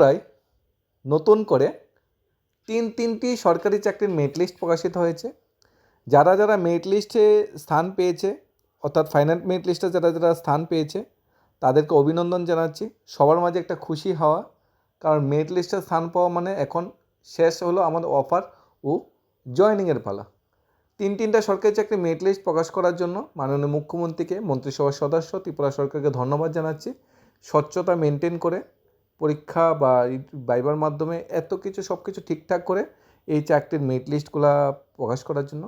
ত্রিপুরায় নতুন করে তিন তিনটি সরকারি চাকরির মেরিট লিস্ট প্রকাশিত হয়েছে। যারা যারা মেরিট লিস্টে স্থান পেয়েছে, অর্থাৎ ফাইনাল মেরিট লিস্টে যারা যারা স্থান পেয়েছে, তাদেরকে অভিনন্দন জানাচ্ছি। সবার মাঝে একটা খুশি হওয়া, কারণ মেরিট লিস্টে স্থান পাওয়া মানে এখন শেষ হলো আমাদের অফার ও জয়নিংয়ের পালা। তিন তিনটা সরকারি চাকরি মেরিট লিস্ট প্রকাশ করার জন্য মাননীয় মুখ্যমন্ত্রীকে, মন্ত্রিসভার সদস্য ত্রিপুরা সরকারকে ধন্যবাদ জানাচ্ছি। স্বচ্ছতা মেনটেন করে পরীক্ষা বা বাইবার মাধ্যমে এত কিছু, সব কিছু ঠিকঠাক করে এই চাকরির মেরিট লিস্টগুলো প্রকাশ করার জন্য।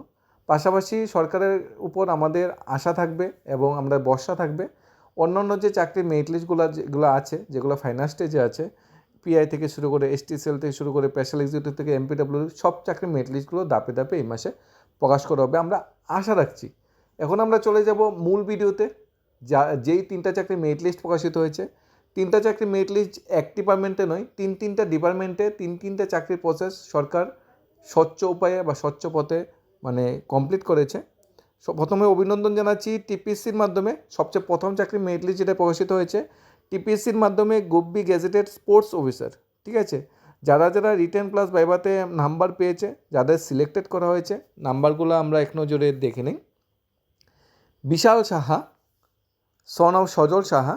পাশাপাশি সরকারের উপর আমাদের আশা থাকবে এবং আমরা ভরসা থাকবে। অন্যান্য যে চাকরির মেরিট লিস্টগুলো যেগুলো আছে, যেগুলো ফাইনাল স্টেজে আছে পিআই থেকে শুরু করে এসটিসিএল থেকে শুরু করে স্পেশাল এক্সিকিউটিভ থেকে এমপিডব্লিউ সব চাকরির মেরিট লিস্টগুলো দাপে দাপে এই মাসে প্রকাশ করা হবে। আমরা আশা রাখছি। এখন আমরা চলে যাব মূল ভিডিওতে যা, যেই তিনটা চাকরির মেরিট লিস্ট প্রকাশিত হয়েছে তিনটা চাকরি মেরিট লিস্ট এক ডিপার্টমেন্টে নয়, তিন তিনটা ডিপার্টমেন্টে তিন তিনটা চাকরির প্রসেস সরকার স্বচ্ছ উপায়ে বা স্বচ্ছ পথে মানে কমপ্লিট করেছে। প্রথমে অভিনন্দন জানাচ্ছি টিপিএসসির মাধ্যমে সবচেয়ে প্রথম চাকরি মেরিট লিস্ট যেটা প্রকাশিত হয়েছে। টিপিএসসির মাধ্যমে গুব্বি গেজেটেড স্পোর্টস অফিসার ঠিক আছে? যারা যারা রিটেন প্লাস বাইবাতে নাম্বার পেয়েছে, যাদের সিলেক্টেড করা হয়েছে নাম্বারগুলো আমরা এক নজরে দেখে নিই। Bishal Saha, son of Sajal Saha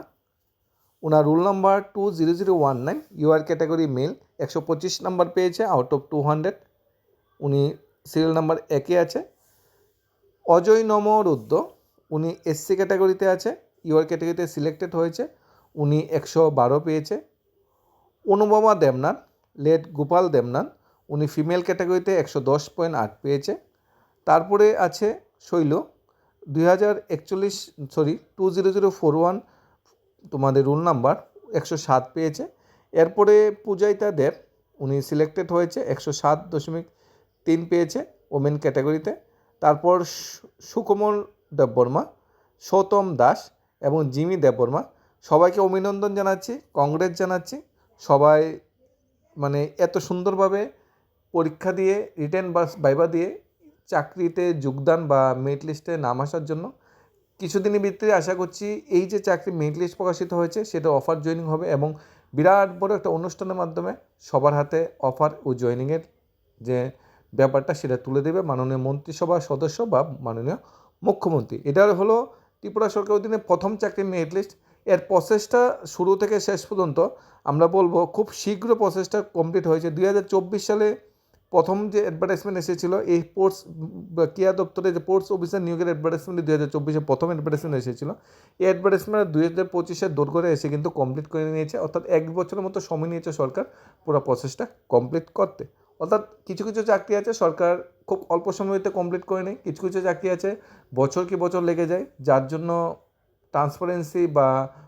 owner roll number two zero zero one nine UR category male একশো পঁচিশ নাম্বার পেয়েছে আউট অফ টু হান্ড্রেড উনি সিরিয়াল নাম্বার একে আছে। অজয় নম রুদ্র উনি এসসি ক্যাটাগরিতে আছে ইউআর ক্যাটাগরিতে সিলেক্টেড হয়েছে, উনি একশো বারো পেয়েছে। অনুপমা দেবনাথ লেট গোপাল দেবনাথ উনি ফিমেল ক্যাটাগরিতে একশো দশ পয়েন্ট আট পেয়েছে। তারপরে আছে শৈল, দুই হাজার একচল্লিশ sorry two zero zero four one তোমাদের রুল নাম্বার একশো সাত পেয়েছে। এরপরে পূজাইতা দেব, উনি সিলেক্টেড হয়েছে, একশো সাত দশমিক তিন পেয়েছে ওমেন ক্যাটাগরিতে তারপর সুকমল দেববর্মা, সৌতম দাস এবং জিমি দেববর্মা, সবাইকে অভিনন্দন জানাচ্ছি কংগ্রেস জানাচ্ছি। সবাই মানে এত সুন্দরভাবে পরীক্ষা দিয়ে রিটেন বা বাইবা দিয়ে চাকরিতে যোগদান বা মেরিট লিস্টে নাম আসার জন্য কিছুদিনের ভিতরে আশা করছি এই যে চাকরি মেরিট লিস্ট প্রকাশিত হয়েছে, সেটা অফার জয়েনিং হবে এবং বিরাট বড় একটা অনুষ্ঠানের মাধ্যমে সবার হাতে অফার ও জয়েনিংয়ের যে ব্যাপারটা, সেটা তুলে দেবে মাননীয় মন্ত্রিসভার সদস্য বা মাননীয় মুখ্যমন্ত্রী। এটা হলো ত্রিপুরা সরকার অধীনে প্রথম চাকরি মেরিট লিস্ট এর প্রসেসটা শুরু থেকে শেষ পর্যন্ত আমরা বলব খুব শীঘ্র প্রসেসটা কমপ্লিট হয়েছে। দুই হাজার চব্বিশ সালে প্রথম যে অ্যাডভার্টাইজমেন্ট এসেছিল, এই পোর্টস কেয়া দপ্তরে যে পোর্টস অফিসার নিয়োগের অ্যাডভার্টাইজমেন্ট দুই হাজার চব্বিশে প্রথম অ্যাডভার্টাইজমেন্ট এসেছিল। এই অ্যাডভার্টাইজমেন্ট দুই হাজার পঁচিশের দৌড় করে এসে কিন্তু কমপ্লিট করে নিয়েছে। অর্থাৎ এক বছরের মতো সময় নিয়েছে সরকার পুরো প্রসেসটা কমপ্লিট করতে। অর্থাৎ কিছু কিছু চাকরি আছে, সরকার খুব অল্প সময়তে কমপ্লিট করে নেয়। কিছু কিছু চাকরি আছে, বছর কি বছর লেগে যায়। যার জন্য ট্রান্সপারেন্সি বে-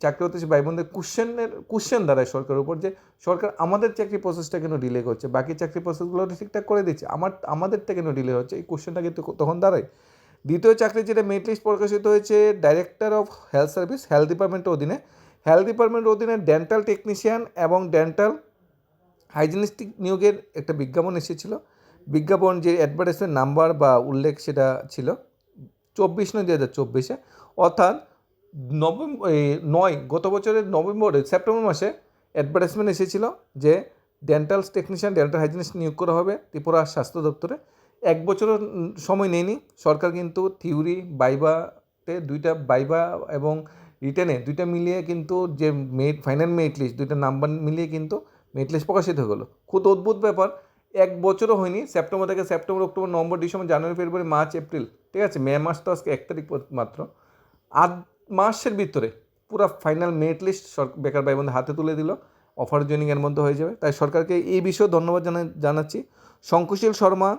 চাকরি হতে ভাই কোশ্চেনের কোশ্চেন দাঁড়ায় সরকারের উপর যে সরকার আমাদের চাকরি প্রসেসটা কেন ডিলে করছে? বাকি চাকরি প্রসেসগুলো ঠিকঠাক করে দিচ্ছে। আমার, আমাদেরটা কেন ডিলে হচ্ছে? এই কোশ্চেনটা কিন্তু তখন দাঁড়ায়। দ্বিতীয় চাকরি যেটা মেরিট লিস্ট প্রকাশিত হয়েছে director of health service health ডিপার্টমেন্টের অধীনে। হেলথ ডিপার্টমেন্টের অধীনে ডেন্টাল টেকনিশিয়ান এবং ডেন্টাল হাইজিনিস্টিক নিয়োগের একটা বিজ্ঞাপন এসেছিল। বিজ্ঞাপন যে অ্যাডভার্টাইজমেন্ট নাম্বার বা উল্লেখ সেটা ছিল। চব্বিশ নয় দু হাজার চব্বিশে। অর্থাৎ নভেম্বর নয়, গত বছরের নভেম্বরে সেপ্টেম্বর মাসে অ্যাডভার্টাইজমেন্ট এসেছিল যে ডেন্টাল টেকনিশিয়ান ডেন্টাল হাইজিনিস্ট নিয়োগ করা হবে ত্রিপুরা স্বাস্থ্য দপ্তরে। এক বছরের সময় নেয়নি। সরকার কিন্তু থিওরি বাইবাতে দুইটা বাইবা এবং রিটেনে দুইটা মিলিয়ে কিন্তু যে মেরিট ফাইনাল মেরিট লিস্ট দুইটা নাম্বার মিলিয়ে কিন্তু মেরিট লিস্ট প্রকাশিত হয়ে গেলো। খুব অদ্ভুত ব্যাপার। এক বছরও হয়নি। সেপ্টেম্বর থেকে September, October, November, December, January, February, March, April, ঠিক আছে? মে মাস তো আজকে এক তারিখ মাত্র। আট মাসের ভিতরে পুরো ফাইনাল মেরিট লিস্ট বেকার ভাই বোনদের হাতে তুলে দিল। অফার জয়নিং এর মধ্যে হয়ে যাবে। তাই সরকারকে এই বিষয়ে ধন্যবাদ জানা জানাচ্ছি। শঙ্কুশীল শর্মা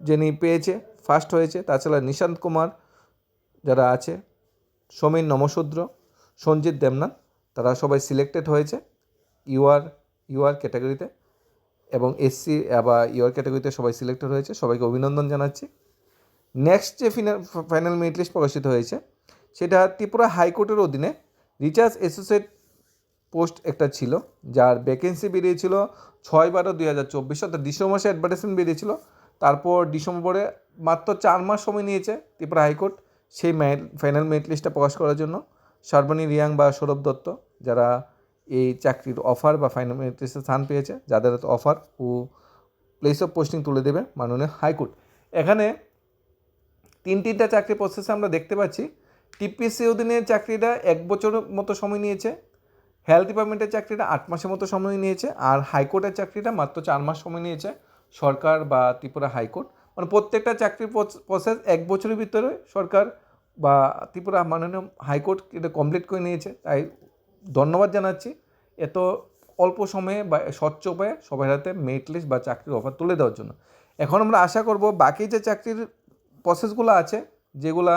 যিনি পেয়েছে ফার্স্ট হয়েছে, তাছাড়া নিশান্ত কুমার যারা আছে, সমীর নমশূদ্র সঞ্জিত দেবনাথ, তারা সবাই সিলেক্টেড হয়েছে ইউআর ইউআর ক্যাটাগরিতে এবং এসসি বা ইউআর ক্যাটাগরিতে সবাই সিলেক্টেড হয়েছে। সবাইকে অভিনন্দন জানাচ্ছি। নেক্সট যে ফিনাল ফাইনাল মেরিট লিস্ট প্রকাশিত হয়েছে সেটা ত্রিপুরা হাইকোর্টের অধীনে রিচার্জ অ্যাসোসিয়েট পোস্ট একটা ছিল, যার ভ্যাকেন্সি বেরিয়েছিল ছয় বারো দুই হাজার চব্বিশ, অর্থাৎ ডিসেম্বর মাসে অ্যাডভার্টাইজমেন্ট বেরিয়েছিল। তারপর ডিসেম্বরে মাত্র চার মাস সময় নিয়েছে ত্রিপুরা হাইকোর্ট সেই ফাইনাল মেরিট লিস্টটা প্রকাশ করার জন্য। সর্বাণী রিয়াং বা সৌরভ দত্ত, যারা এই চাকরির অফার বা ফাইনাল মেরিট লিস্টে স্থান পেয়েছে, যাদের অফার ও প্লেস অফ পোস্টিং তুলে দেবে মাননীয় হাইকোর্ট। এখানে তিন তিনটা চাকরি প্রসেসে আমরা দেখতে পাচ্ছি। টিপিসি অধীনের চাকরিটা এক বছর মতো সময় নিয়েছে হেলথ ডিপার্টমেন্টের চাকরিটা আট মাসের মতো সময় নিয়েছে, আর হাইকোর্টের চাকরিটা মাত্র চার মাস সময় নিয়েছে, সরকার বা ত্রিপুরা হাইকোর্ট মানে প্রত্যেকটা চাকরির প্রসেস এক বছরের ভিতরে সরকার বা ত্রিপুরা মাননীয় হাইকোর্ট এটা কমপ্লিট করে নিয়েছে। তাই ধন্যবাদ জানাচ্ছি। এত অল্প সময়ে বা স্বচ্ছ উপায়ে সবার হাতে মেরিট লিস্ট বা চাকরির অফার তুলে দেওয়ার জন্য। এখন আমরা আশা করব বাকি যে চাকরির প্রসেসগুলো আছে, যেগুলা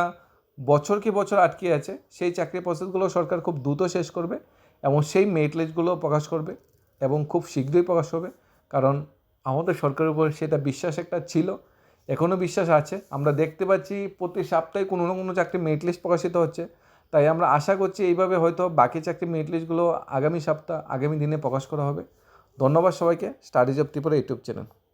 বছর কি বছর আটকে আছে, সেই চাকরির প্রসেসগুলো সরকার খুব দ্রুত শেষ করবে এবং সেই মেরিট প্রকাশ করবে এবং খুব শীঘ্রই প্রকাশ হবে। কারণ আমাদের সরকারের উপর সেটা বিশ্বাস একটা ছিল এখনও বিশ্বাস আছে। আমরা দেখতে পাচ্ছি প্রতি সপ্তাহে কোনো না কোনো চাকরি মেরিট লিস্ট প্রকাশিত হচ্ছে। তাই আমরা আশা করছি এইভাবে হয়তো বাকি চাকরি মেরিট লিস্টগুলো আগামী সপ্তাহ, আগামী দিনে প্রকাশ করা হবে। ধন্যবাদ সবাইকে। Studies of Tripura YouTube channel.